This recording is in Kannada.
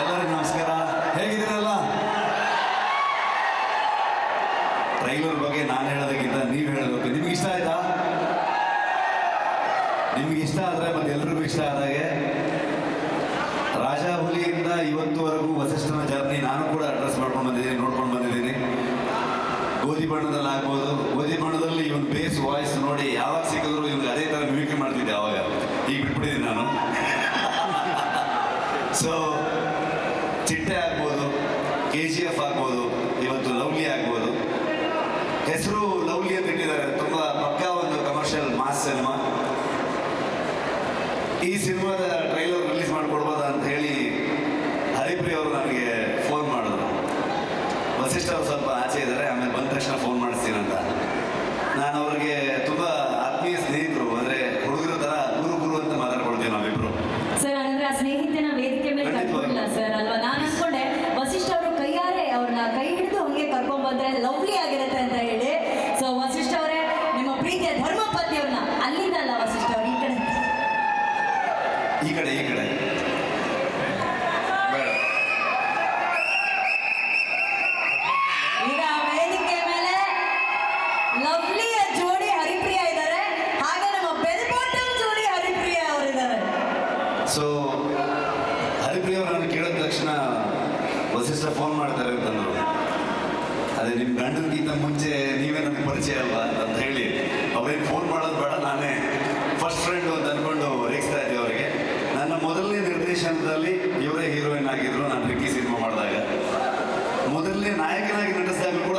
ಎಲ್ಲರಿಗೂ ನಮಸ್ಕಾರ. ಹೇಗಿದ್ದೀರಲ್ಲ? ಟ್ರೈಲರ್ ಬಗ್ಗೆ ನಾನು ಹೇಳೋದಕ್ಕಿಂತ ನೀವು ಹೇಳಬೇಕು. ನಿಮ್ಗೆ ಇಷ್ಟ ಆಯ್ತಾ? ನಿಮ್ಗೆ ಇಷ್ಟ ಆದರೆ ಮತ್ತೆ ಎಲ್ರಿಗೂ ಇಷ್ಟ ಆದಾಗೆ ರಾಜಾ ಹುಲಿಯಿಂದ ಇವತ್ತುವರೆಗೂ ವಸಿಷ್ಠನ ಜರ್ನಿ ನಾನು ಕೂಡ ಅಡ್ರೆಸ್ ಮಾಡ್ಕೊಂಡು ಬಂದಿದ್ದೀನಿ, ನೋಡ್ಕೊಂಡು ಬಂದಿದ್ದೀನಿ. ಗೋಧಿ ಬಣ್ಣದಲ್ಲಿ ಆಗ್ಬೋದು ಗೋಧಿ ಬಣ್ಣದಲ್ಲಿ ಇವನ್ ಬೇಸ್ ವಾಯ್ಸ್ ನೋಡಿ ಯಾವಾಗ ಸಿಕ್ಕಿದ್ರು ಇವನ್ ಅದೇ ಥರ ಮಿಮಿಕ್ರಿ ಮಾಡ್ತಿದ್ದೆ ಅವಾಗ. ಈಗ ಬಿಟ್ಬಿಟ್ಟಿದ್ದೀನಿ ನಾನು. ಸೊ ಚಿಟ್ಟೆ ಆಗ್ಬೋದು ಕೆ ಜಿ ಎಫ್ ಆಗ್ಬೋದು, ಇವತ್ತು ಲವ್ಲಿ ಆಗ್ಬೋದು. ಹೆಸರು ಲವ್ಲಿ ಅಂತ ಇಟ್ಟಿದ್ದಾರೆ. ತುಂಬ ಪಕ್ಕಾ ಒಂದು ಕಮರ್ಷಿಯಲ್ ಮಾಸ್ ಸಿನಿಮಾ ಈ ಸಿನಿಮಾದ ಟ್ರೈಲರ್ ರಿಲೀಸ್ ಮಾಡಿಕೊಡ್ಬೋದಾ ಅಂತ ಹೇಳಿ ಹರಿಪ್ರಿಯ ಅವರು ನನಗೆ ಫೋನ್ ಮಾಡಿದ್ರು. ವಸಿಷ್ಠ ಅವರು ಸ್ವಲ್ಪ ಆಚೆ ಇದ್ದಾರೆ, ಆಮೇಲೆ ಬಂದ ತಕ್ಷಣ ಫೋನ್ ಮಾಡಿಸ್ತೀನಂತ. ನಾನು ಅವ್ರಿಗೆ ತುಂಬ ಆತ್ಮೀಯ ಸ್ನೇಹಿತರು ಅಂದರೆ ಹುಡುಗರ ಥರ ಗುರು ಗುರು ಅಂತ ಮಾತಾಡ್ಕೊಳ್ತೀವಿ ನಾವಿಬ್ರು ಸರ್ ಹಾಗಾದ್ರೆ ಆ ಸ್ನೇಹಿತನ ವೇದಿಕೆ ಮೇಲೆ ಖಂಡಿತವಾಗ್ಲೂ. ಕರ್ಕೊಂಡಿಲ್ಲ ಸರ್ ಅಲ್ವಾ ನಾನು ಅನ್ಕೊಂಡೆ ವಸಿಷ್ಠ ಅವರು ಕೈಯಾರೆ ಅವ್ರನ್ನ ಕೈ ಹಿಡಿದು ಬಂದ್ರೆ ಲವ್ಲಿ ಆಗಿರುತ್ತೆ ಅಂತ ಹೇಳಿ. ಸೊ ವಸಿಷ್ಠ ಅವರೇ ನಿಮ್ಮ ಪ್ರೀತಿಯ ಧರ್ಮ ಪತ್ನಿಯವ್ರನ್ನ ಅಲ್ಲಿಂದ ಅಲ್ಲ ವಸಿಷ್ಠ ಅವ್ರ ಈ ಕಡೆ. ಈ ಕಡೆ ಈ ಕಡೆ. ಈಗ ವೇದಿಕೆ ಮೇಲೆ ಲವ್ಲಿಯ ಜೋಡಿ ಹರಿಪ್ರಿಯ ಇದ್ದಾರೆ. ಹಾಗೆ ನಮ್ಮ ಬೆಲ್ ಜೋಡಿ ಹರಿಪ್ರಿಯ ಅವರಿದ್ದಾರೆ ಸೊ ಹರಿಪ್ರಿಯ ಅವರು ನಾನು ಕೇಳಿದ ತಕ್ಷಣ ವಸಿಷ್ಠ ಫೋನ್ ಮಾಡ್ತಾರೆ ಅಂತಂದ್ರು. ಅದೇ ನಿಮ್ಮ ಗಂಡನಿಗಿಂತ ಮುಂಚೆ ನೀವೇ ನನಗೆ ಪರಿಚಯ ಅಲ್ವಾ ಅಂತ ಹೇಳಿ. ಅವ್ರಿಗೆ ಫೋನ್ ಮಾಡೋದು ಬೇಡ, ನಾನೇ ಫಸ್ಟ್ ಫ್ರೆಂಡ್ ಅಂತ ಅಂದ್ಕೊಂಡು ರೇಗಿಸ್ತಾ ಇದ್ದೆ ಅವರಿಗೆ. ನನ್ನ ಮೊದಲನೇ ನಿರ್ದೇಶನದಲ್ಲಿ ಇವರೇ ಹೀರೋಯಿನ್ ಆಗಿದ್ರು, ನಾನು ರಿಕ್ಕಿ ಸಿನಿಮಾ ಮಾಡಿದಾಗ. ಮೊದಲನೇ ನಾಯಕನಾಗಿ ನಟಿಸಿದಾಗ ಕೂಡ